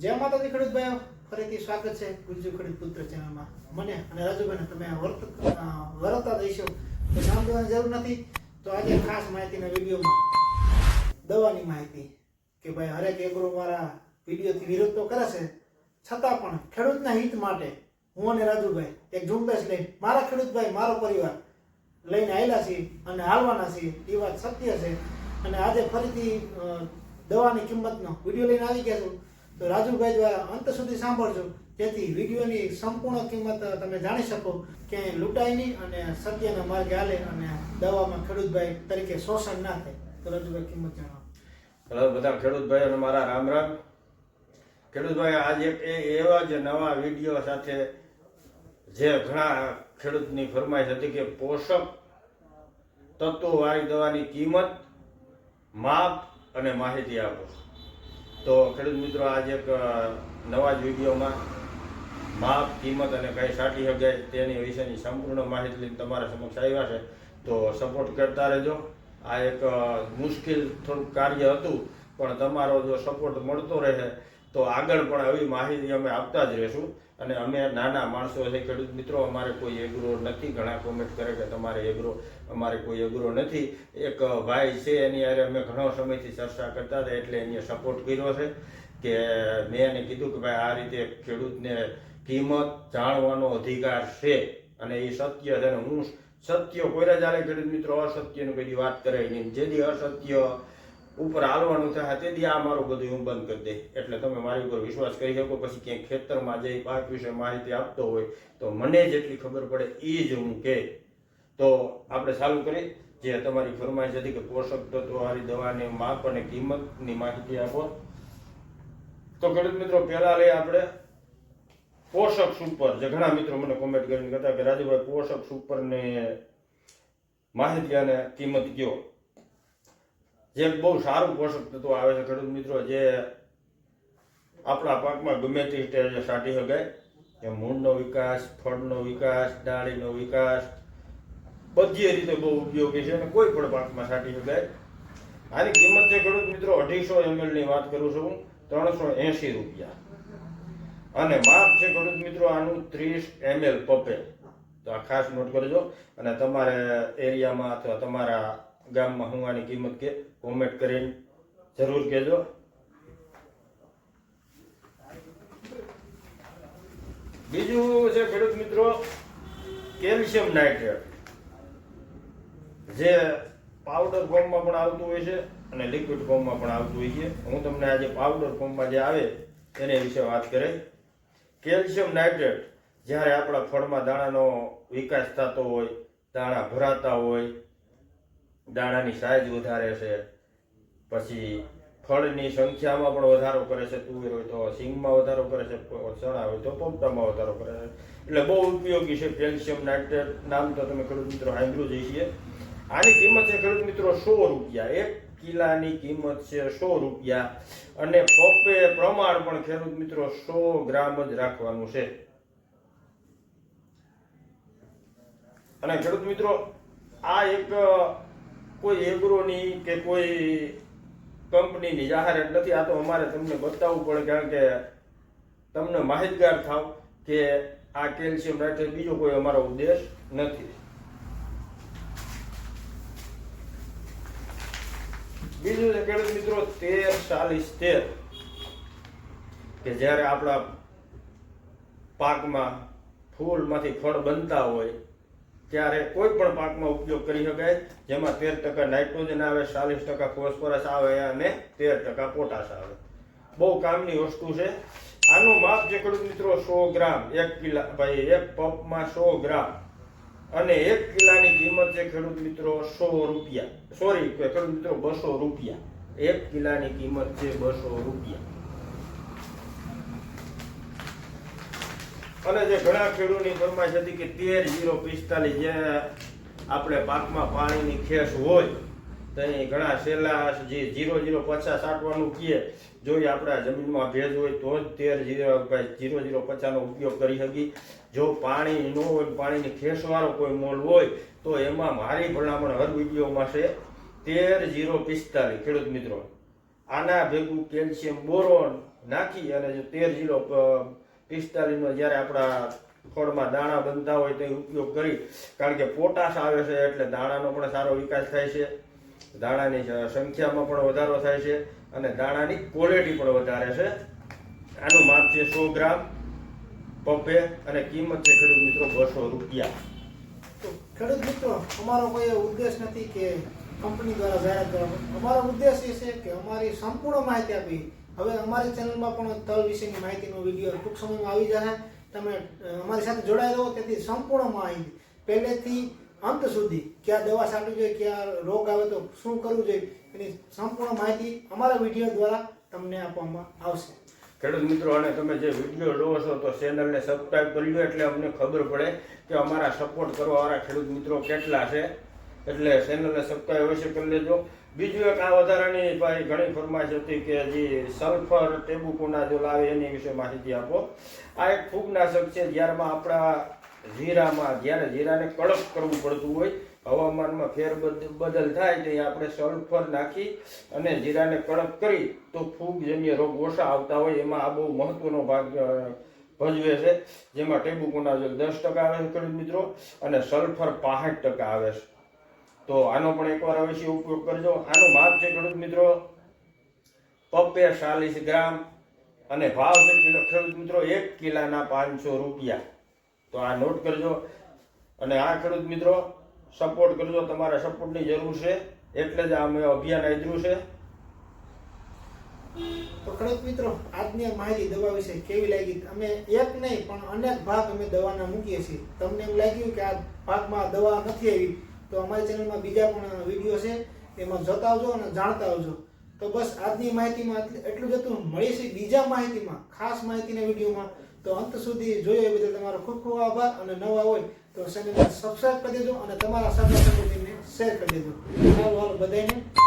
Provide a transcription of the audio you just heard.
જય માતાજી ખેડૂત ભાઈઓ. ફરીથી સ્વાગત છે ગુજ્જુ ખેડૂત પુત્ર ચેનલમાં. મને અને રાજુભાઈને તમે વર્ત વરતતા દઈશો તો નામ દેવાની જરૂર નથી, તો આજે ખાસ માહિતીના વિડીયોમાં દવાની માહિતી કે ભાઈ હરેક એગ્રો મારા વિડીયોથી વિરોધ તો કરે છે, છતાં પણ ખેડૂતના હિત માટે હું અને રાજુભાઈ એક ઝુંબેશ લઈને મારા ખેડૂતભાઈ મારો પરિવાર લઈને આવેલા છીએ અને હાલવાના છીએ, એ વાત સત્ય છે. અને આજે ફરીથી દવાની કિંમતનો વીડિયો લઈને આવી ગયા છું. તો રાજુભાઈ દ્વારા અંત સુધી સાંભળજો. જેથી વિડીયોની સંપૂર્ણ કિંમત તમે જાણી શકો કે નહીં અને સત્યના માર્ગે હાલે અને દવામાં ખેડૂતભાઈ તરીકે શોષણ ના થાય. તો રાજુભાઈ કિંમત જણાવો હેલો બધા ખેડૂતભાઈ અને મારા રામ રામ. ખેડૂતભાઈ, આજે એ એવા જ નવા વીડિયો સાથે જે ઘણા ખેડૂતની ફરમાઈશ હતી કે પોષક તત્વોવાળી દવાની કિંમત માપ અને માહિતી આપો. તો ખેડૂત મિત્રો, આજે એક નવા જ વિડીયોમાં માપ, કિંમત અને કઈ સાટી શકાય તેની વિશેની સંપૂર્ણ માહિતી લઈને તમારા સમક્ષ આવ્યા છે. તો સપોર્ટ કરતા રહેજો. આ એક મુશ્કેલ થોડુંક કાર્ય હતું, પણ તમારો જો સપોર્ટ મળતો રહે તો આગળ પણ આવી માહિતી અમે આપતા જ રહેશું. અને અમે નાના માણસો છે, ખેડૂત મિત્રો, અમારે કોઈ એગ્રો નથી. ઘણા કોમેન્ટ કરે કે તમારે એગ્રો, અમારે કોઈ એગ્રો નથી. એક ભાઈ છે, એની યારે અમે ઘણો સમયથી ચર્ચા કરતા હતા, એટલે એને સપોર્ટ કર્યો છે કે મેં એને કીધું કે ભાઈ આ રીતે ખેડૂતને કિંમત જાણવાનો અધિકાર છે. અને એ સત્ય છે અને હું સત્ય કોઈરા ચાલે ખેડૂત મિત્રો, અસત્યનું કદી વાત કરે નહીં. જેથી અસત્ય ઉપર હાલવાનું થાય, તેથી આ મારું બધું હું બંધ કરી દે એટલે તમે મારી ઉપર વિશ્વાસ કરી શકો, પછી ક્યાંક ખેતરમાં જઈ પાક વિશે માહિતી આપતો હોય, તો મને જેટલી ખબર પડે એ જ હું કે. તો આપણે ચાલુ કરી જે તમારી ફરમાઈશ હતી કે પોષક તત્વવાળી દવાની માપ અને કિંમતની માહિતી આપો. તો ખેડૂત મિત્રો, પહેલા લઈ આપણે પોષક સુપર. જે ઘણા મિત્રો મને કોમેન્ટ કરીને કહેતા કે રાજુભાઈ પોષક સુપરની માહિતી અને કિંમત કયો? જે બહુ સારું પોષક તત્વ આવે છે, ખેડૂત મિત્રો, જે આપણા પાકમાં ગમે તે સ્ટેજે સાટી શકાય. કે મૂળનો વિકાસ, ફળનો વિકાસ, ડાળીનો વિકાસ, બધી રીતે બહુ ઉપયોગી છે અને કોઈ પણ પાકમાં સાટી શકાય. આની કિંમત છે, ખેડૂત મિત્રો, અઢીસો એમએલની વાત કરું છું ત્રણસો એંશી રૂપિયા. અને માપ છે, ખેડૂત મિત્રો, આનું ત્રીસ એમએલ પપે. તો આ ખાસ નોટ કરજો. અને તમારે એરિયામાં અથવા તમારા ગામમાં હું આની કિંમત કે કોમેન્ટ કરીને જરૂર કહેજો. બીજું છે ખેડૂત મિત્રો, કેલ્શિયમ નાઇટ્રેટ. જે પાવડર ફોર્મમાં પણ આવતું હોય છે અને લિક્વિડ ફોર્મમાં પણ આવતું હોય છે. હું તમને આજે પાવડર ફોર્મમાં જે આવે એને વિશે વાત કરે કેલ્શિયમ નાઇટ્રેટ જ્યારે આપણા ફળમાં દાણાનો વિકાસ થતો હોય, દાણા ભરાતા હોય દાણાની સાઈઝ વધારે છે પછી ફળની સંખ્યામાં પણ વધારો કરે છે, તુવેર હોય તો સિંગમાં વધારો કરે છે, ચણા હોય તો પોપટામાં વધારો કરે છે. એટલે બહુ ઉપયોગી છે કેલ્શિયમ નાઇટ્રેટ નામ તો તમે ખેડૂત મિત્રો સાંભળ્યું જ છીએ આની કિંમત છે ખેડૂત મિત્રો સો રૂપિયા, એક કિલાની કિંમત છે સો રૂપિયા. અને પપ્પે પ્રમાણ પણ ખેડૂત મિત્રો સો ગ્રામ જ રાખવાનું છે. અને ખેડૂત મિત્રો, આ એક કોઈ એગ્રોની કે કોઈ કંપનીની જાહેરાત નથી, આ તો અમારે તમને બતાવવું પડે, કારણ કે તમને માહિતગાર થાવ કે આ કેલ્શિયમ નાઇટ્રેટ બીજો કોઈ અમારો ઉદ્દેશ નથી. બીજું છે ખેડૂત મિત્રો, તેર ચાલીસ તેર, કે જ્યારે આપણા પાકમાં ફૂલમાંથી ફળ બનતા હોય ત્યારે કોઈ પણ પાકમાં ઉપયોગ કરી શકાય. જેમાં તેર ટકા નાઇટ્રોજન આવે, ચાલીસ ટકા ફોસ્ફરસ આવે અને તેર ટકા પોટાશ આવે. બહુ કામની વસ્તુ છે. આનું માપ જે ખેડૂત મિત્રો, સો ગ્રામ. એક કિલા, ભાઈ, એક પપમાં સો ગ્રામ. અને એક કિલાની કિંમત છે ખેડૂત મિત્રો, સો રૂપિયા. સોરી ખેડૂત મિત્રો, બસો રૂપિયા. એક કિલાની કિંમત છે બસો રૂપિયા. અને જે ઘણા ખેડૂતની ફરમાઈશ હતી કે તેર જીરો પિસ્તાલીસ જે આપણે પાકમાં પાણીની ખેસ હોય, તો અહીં ઘણા સહેલા જે જીરો જીરો પચાસ આંટવાનું કીએ, જો એ આપણા જમીનમાં ભેજ હોય, તો જ તેર જીરો જીરો જીરો પચાસનો ઉપયોગ કરી શકી જો પાણી ન હોય, પાણીની ખેસવાળો કોઈ મોલ હોય, તો એમાં મારી ભલામણ હર વિડીયોમાં છે, તેર જીરો પિસ્તાલીસ. ખેડૂત મિત્રો, આના ભેગું કેલ્શિયમ બોરોન નાખી અને જે તેર જીરો પિસ્તાલીસનો જ્યારે આપણા ખોળમાં દાણા બનતા હોય તે ઉપયોગ કરી, કારણ કે પોટાશ આવે છે એટલે દાણાનો પણ સારો વિકાસ થાય છે. દાણાની સંખ્યામાં પણ વધારો થાય છે અને દાણાની ક્વોલિટી પણ વધારે છે. આનું માપ છે સો ગ્રામ પંપે અને કિંમત છે ખેડૂત મિત્રો બસો રૂપિયા. ખેડૂત મિત્રો, અમારો કોઈ ઉદ્દેશ નથી કે કંપની દ્વારા જાહેરાત કરવા અમારો ઉદ્દેશ એ છે કે અમારી સંપૂર્ણ માહિતી આપી હવે અમારી ચેનલમાં પણ તલ વિશેની માહિતીનો વીડિયો ટૂંક સમયમાં આવી જશે. તમે અમારી સાથે જોડાઈ રહો, તેથી સંપૂર્ણ માહિતી પહેલેથી અંત સુધી ક્યાં દવા છાંટવી જોઈએ, ક્યાં રોગ આવે તો શું કરવું જોઈએ, એની સંપૂર્ણ માહિતી અમારા વીડિયો દ્વારા તમને આપવામાં આવશે. ખેડૂત મિત્રો, અને તમે જે વીડિયો લો છો, તો ચેનલને સબસ્ક્રાઈબ કરી લો, એટલે અમને ખબર પડે કે અમારા સપોર્ટ કરવાવાળા ખેડૂત મિત્રો કેટલા છે. એટલે ચેનલને સબસ્ક્રાઈબ અવશ્ય કરી લેજો. બીજું એક આ વધારાની ભાઈ ઘણી ફરમાઈશ હતી કે જે સલ્ફર ટેબુકોના જો લાવે એની વિશે માહિતી આપો. આ એક ફૂગનાશક છે, જ્યારમાં આપણા જીરામાં, જ્યારે જીરાને કડક કરવું પડતું હોય, હવામાનમાં ફેર બદલ થાય તો આપણે સલ્ફર નાખી અને જીરાને કડક કરી તો ફૂગજન્ય રોગ ઓછા આવતા હોય, એમાં આ બહુ મહત્વનો ભાગ ભજવે છે. જેમાં ટેબુકોનાઝોલ દસ ટકા આવે છે, ખેડૂત મિત્રો, અને સલ્ફર પાસઠ ટકા આવે છે. તો આનો પણ એકવાર અવશ્ય ઉપયોગ કરજો. આનું માપ છે ખેડૂત મિત્રો પપ્પે ચાલીસ ગ્રામ અને ભાવ છે ખેડૂત મિત્રો એક કિલાના પાંચસો રૂપિયા. તો આ નોટ કરજો અને આ ખેડૂત મિત્રો સપોર્ટ કરજો. તમારે સપોર્ટની જરૂર છે. એટલે જ અમે અભિયાન આદર્યું છે. તો ખેડૂત મિત્રો, આજની માહિતી દવા વિશે કેવી લાગી? અમે એક નહીં, પણ અનેક ભાગ અમે દવાના મૂકીએ છીએ. તમને એમ લાગ્યું કે આ ભાગમાં દવા નથી આવી. તો અમારી ચેનલમાં બીજા પણ વીડિયો છે, એમાં જોતા આવજો અને જાણતા આવજો. તો બસ આજની માહિતીમાં એટલું જ હતું. મળીશું બીજા માહિતીમાં, ખાસ માહિતીના વિડીયોમાં. તો અંત સુધી જોયો એ બદલ તમારો ખૂબ ખૂબ આભાર અને નવા હોય તો ચેનલને સબસ્ક્રાઈબ કરી દેજો અને તમારા સગા સંબંધીને શેર કરી દેજો. ચાલો હાલ, બધાને